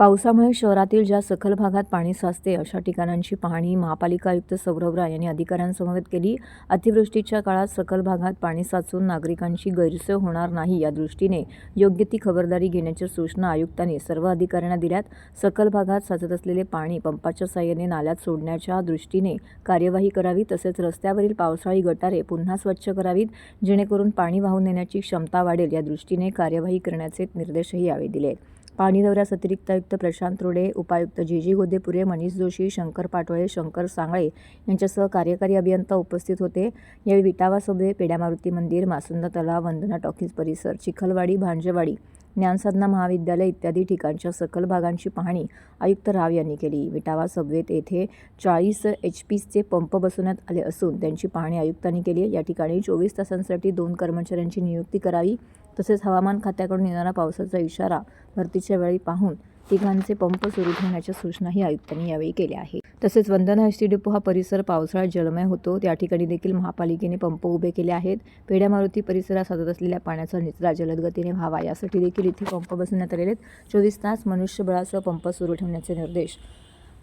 पावसामुळे शहरातील ज्या सखल भागात पाणी साचते अशा ठिकाणांची पाहणी महापालिका आयुक्त सौरभ राय यांनी अधिकाऱ्यांसमवेत केली. अतिवृष्टीच्या काळात सखल भागात पाणी साचून नागरिकांची गैरसोय होणार नाही या दृष्टीने योग्य ती खबरदारी घेण्याच्या सूचना आयुक्तांनी सर्व अधिकाऱ्यांना दिल्यात. सखल भागात साचत असलेले पाणी पंपाच्या साहाय्याने नाल्यात सोडण्याच्या दृष्टीने कार्यवाही करावी तसेच रस्त्यावरील पावसाळी गटारे पुन्हा स्वच्छ करावीत जेणेकरून पाणी वाहून नेण्याची क्षमता वाढेल या दृष्टीने कार्यवाही करण्याचे निर्देशही यावेळी दिले. पाणी दौऱ्यास अतिरिक्त आयुक्त प्रशांत रोडे उपायुक्त जी जी गोदेपुरे मनीष जोशी शंकर पाटोळे शंकर सांगळे यांच्यासह कार्यकारी अभियंता उपस्थित होते. यावेळी विटावा सोबे पेड्या मारुती मंदिर मासुंदा तलाव वंदना टॉकीज परिसर चिखलवाडी भांजेवाडी ज्ञानसाधना महाविद्यालय इत्यादी ठिकाणच्या सखल भागांची पाहणी आयुक्त राव यांनी केली. विटावा सबवेत येथे चाळीस एच पीचे पंप बसवण्यात आले असून त्यांची पाहणी आयुक्तांनी केली या ठिकाणी चोवीस तासांसाठी दोन कर्मचाऱ्यांची नियुक्ती करावी तसेच हवामान खात्याकडून येणारा पावसाचा इशारा भरतीच्या वेळी पाहून तिघांचे पंप सुरू ठेवण्याच्या सूचनाही आयुक्तांनी यावेळी केल्या आहेत. तसेच वंदना एस टी डेपो हा परिसर पावसाळ्यात जलमय होतो. त्या ठिकाणी देखील महापालिकेने पंप उभे केले आहेत. पेढ्या मारुती परिसरात सतत असलेल्या पाण्याचा निचरा जलद गतीने व्हावा यासाठी देखील इथे पंप बसवण्यात आलेले आहेत. चोवीस तास मनुष्यबळासह पंप सुरू ठेवण्याचे निर्देश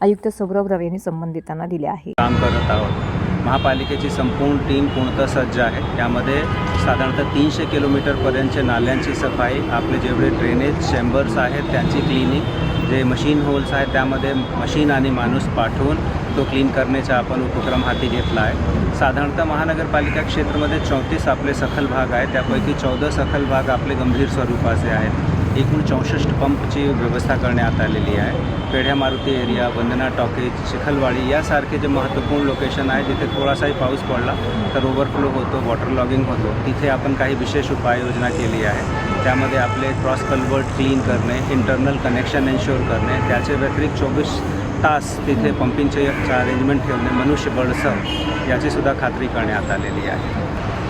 आयुक्त सौरभ राव यांनी संबंधितांना दिले आहे काम करत आहोत. महापालिकेची संपूर्ण टीम पूर्णतः सज्ज आहे. त्यामध्ये साधारणतः तीनशे किलोमीटरपर्यंतचे नाल्यांची सफाई आपले जेवढे ड्रेनेज चेंबर्स आहेत त्यांची क्लिनिंग जे मशीन होल्स आहेत त्यामध्ये मशीन आणि माणूस पाठवून तो क्लीन करण्याचा आपण उपक्रम हाती घेतला आहे. साधारणतः महानगरपालिका क्षेत्रामध्ये चौतीस आपले सखल भाग आहेत. त्यापैकी चौदा सखल भाग आपले गंभीर स्वरूपाचे आहेत. एकूण चौसष्ट पंपची व्यवस्था करण्यात आलेली आहे. पेढ्या मारुती एरिया वंदना टॉकेज चिखलवाडी यासारखे जे महत्त्वपूर्ण लोकेशन आहे जिथे थोडासाही पाऊस पडला तर ओव्हरफ्लो होतो वॉटर लॉगिंग होतो. तिथे आपण काही विशेष उपाययोजना केली आहे. त्यामध्ये आपले क्रॉस कल्वर्ट क्लीन करणे इंटरनल कनेक्शन एन्श्योर करणे त्याचे व्यतिरिक्त चोवीस तास तिथे पंपिंगचे अरेंजमेंट ठेवणे मनुष्यबळसह याचीसुद्धा खात्री करण्यात आलेली आहे.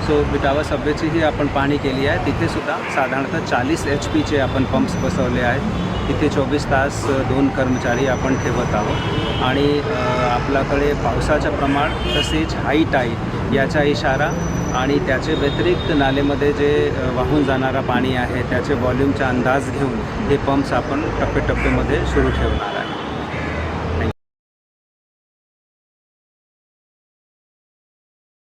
सो विटावा सभेचीही आपण पाहणी केली आहे. तिथेसुद्धा साधारणतः चाळीस एच पीचे आपण पंप्स बसवले आहेत. तिथे चोवीस तास दोन कर्मचारी आपण ठेवत आहोत. आणि आपल्याकडे पावसाचं प्रमाण तसेच हाईट आहे याचा इशारा आणि त्याचे व्यतिरिक्त नालेमध्ये जे वाहून जाणारा पाणी आहे त्याचे व्हॉल्यूमचा अंदाज घेऊन हे पंप्स आपण टप्प्याटप्प्यामध्ये सुरू ठेवणार आहे.